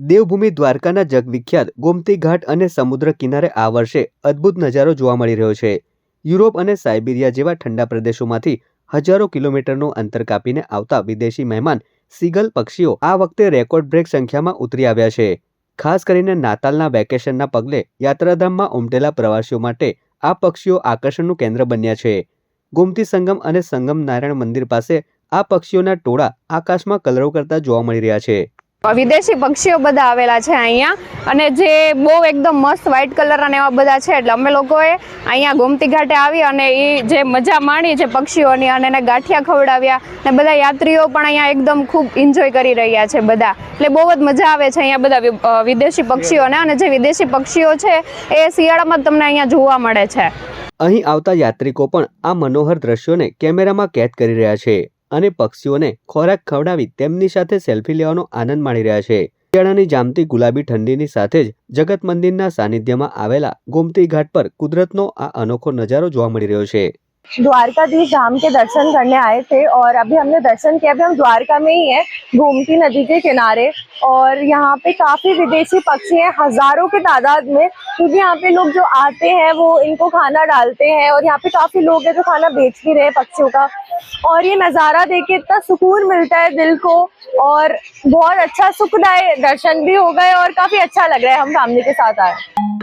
દેવભૂમિ દ્વારકાના જગવિખ્યાત ગોમતી ઘાટ અને સમુદ્ર કિનારે આ વર્ષે અદ્ભુત નજારો જોવા મળી રહ્યો છે. યુરોપ અને સાઇબિરિયા જેવા ઠંડા પ્રદેશોમાંથી હજારો કિલોમીટરનું અંતર કાપીને આવતા વિદેશી મહેમાન સીગલ પક્ષીઓ આ વખતે રેકોર્ડ બ્રેક સંખ્યામાં ઉતરી આવ્યા છે. ખાસ કરીને નાતાલના વેકેશનના પગલે યાત્રાધામમાં ઉમટેલા પ્રવાસીઓ માટે આ પક્ષીઓ આકર્ષણનું કેન્દ્ર બન્યા છે. ગોમતી સંગમ અને સંગમ નારાયણ મંદિર પાસે આ પક્ષીઓના ટોળા આકાશમાં કલરવ કરતા જોવા મળી રહ્યા છે. વિદેશી પક્ષીઓ બધા આવેલા છે અહીંયા. અને જે બહુ એકદમ મસ્ત વ્હાઇટ કલરના એવા બધા છે, એટલે અમે લોકોએ અહીંયા ગોમતી ઘાટે આવી અને એ જે મજા માણી છે પક્ષીઓની અને એને ગાંઠિયા ખવડાવ્યા ને બધા યાત્રીઓ પણ અહીંયા એકદમ ખૂબ એન્જોય કરી રહ્યા છે બધા. એટલે બહુ જ મજા આવે છે અહીંયા બધા વિદેશી પક્ષીઓને અને જે વિદેશી પક્ષીઓ છે એ શિયાળામાં તમને અહીંયા જોવા મળે છે. અહીં આવતા યાત્રિકો પણ આ મનોહર દ્રશ્યોને કેમેરામાં કેદ કરી રહ્યા છે. અને પક્ષીઓને ખોરાક ખવડાવી તેમની સાથે સેલ્ફી લેવાનો આનંદ માણી રહ્યા છે શિયાળાની જામતી ગુલાબી ઠંડીની સાથે જ જગત મંદિરના સાનિધ્યમાં આવેલા ગોમતી ઘાટ પર કુદરતનો આ અનોખો નજારો જોવા મળી રહ્યો છે द्वारकाधीश धाम के दर्शन करने आए थे और अभी हमने दर्शन किया अभी हम द्वारका में ही हैं गोमती नदी के किनारे और यहाँ पे काफ़ी विदेशी पक्षी हैं, हज़ारों की तादाद में, क्योंकि यहाँ पे लोग जो आते हैं, वो इनको खाना डालते हैं और यहाँ पे काफ़ी लोग हैं जो खाना बेच भी रहे हैं पक्षियों का। और ये नज़ारा देख के इतना सुकून मिलता है दिल को और बहुत अच्छा सुखदाय दर्शन भी हो गए और काफ़ी अच्छा लग रहा है हम फैमिली के साथ आए।